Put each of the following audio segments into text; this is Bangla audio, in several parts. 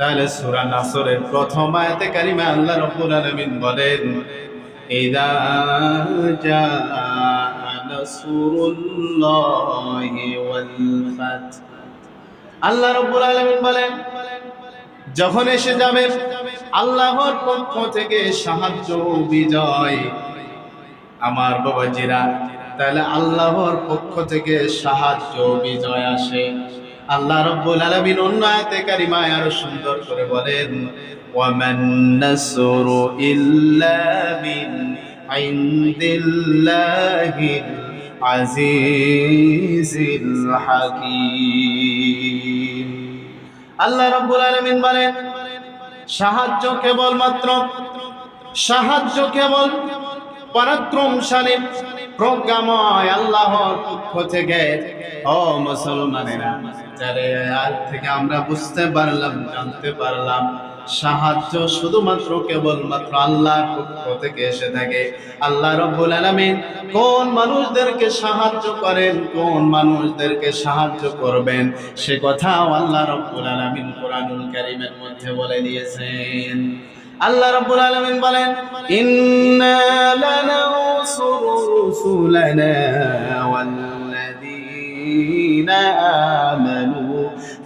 তাহলে সূরা নাসরের প্রথম আয়াতে কারিমা আল্লাহ রাব্বুল আলামিন বলেন, ইদা জা নাসরুল্লাহি ওয়াল ফাত। আল্লাহ রাব্বুল আলামিন বলেন, যখন এসে যাবে আল্লাহর পক্ষ থেকে সাহায্য বিজয় আমার বাবাজিরা, তাহলে আল্লাহর পক্ষ থেকে সাহায্য বিজয় আসে। আল্লাহ রব্বুল আলামিন অন্য আয়াতে কারিমায় আরও সুন্দর করে বলেন, ওয়ামান নাসরু ইল্লা মিন ইনদিল্লাহিল আজিজিল হাকীম। আল্লাহ রব্বুল আলামিন বলেন, সাহায্য কেবলমাত্র, সাহায্য কেবল পরাক্রমশালী প্রজ্ঞাময় আল্লাহর পক্ষ থেকে, ও মুসলমানেরা, যারে আজ থেকে আমরা বুঝতে পারলাম, জানতে পারলাম, সাহায্য শুধুমাত্র কেবলমাত্র আল্লাহর পক্ষ থেকে এসে থাকে। আল্লাহ রব্বুল আলামিন কোন মানুষদেরকে সাহায্য করেন, কোন মানুষদেরকে সাহায্য করবেন, সে কথাও আল্লাহ রব্বুল আলামিন কোরআনুল কারীমের মধ্যে বলে দিয়েছেন। আল্লাহ রাব্বুল আলামিন বলেন, ইন্না ওয়াল্লাযীনা আমানু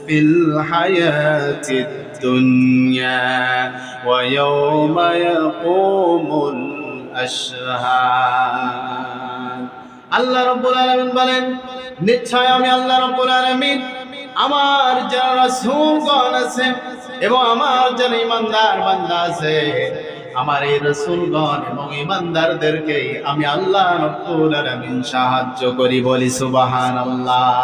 ফিল হায়াতিদ দুনিয়া ওয়া ইয়াওমা ইয়াকুমুল আশহাদ আল্লাহ রাব্বুল আলামিন বলেন, নিশ্চয় আমি আল্লাহ রাব্বুল আলামিন আমার যারা রাসূলগণ আছে এবং আমার যারা ইমানদার বান্দা আছে। আমার এই রসুলগণ এবং ইমানদারদেরকে আমি আল্লাহ রব্বুল আলামিন সাহায্য করি বলি সুবহানাল্লাহ।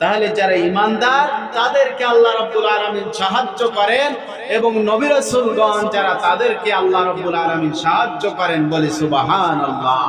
তাহলে যারা ইমানদার, তাদেরকে আল্লাহ রব্বুল আলামিন সাহায্য করেন এবং নবী রসুলগণ যারা তাদেরকে আল্লাহ রব্বুল আলামিন সাহায্য করেন বলি সুবহানাল্লাহ।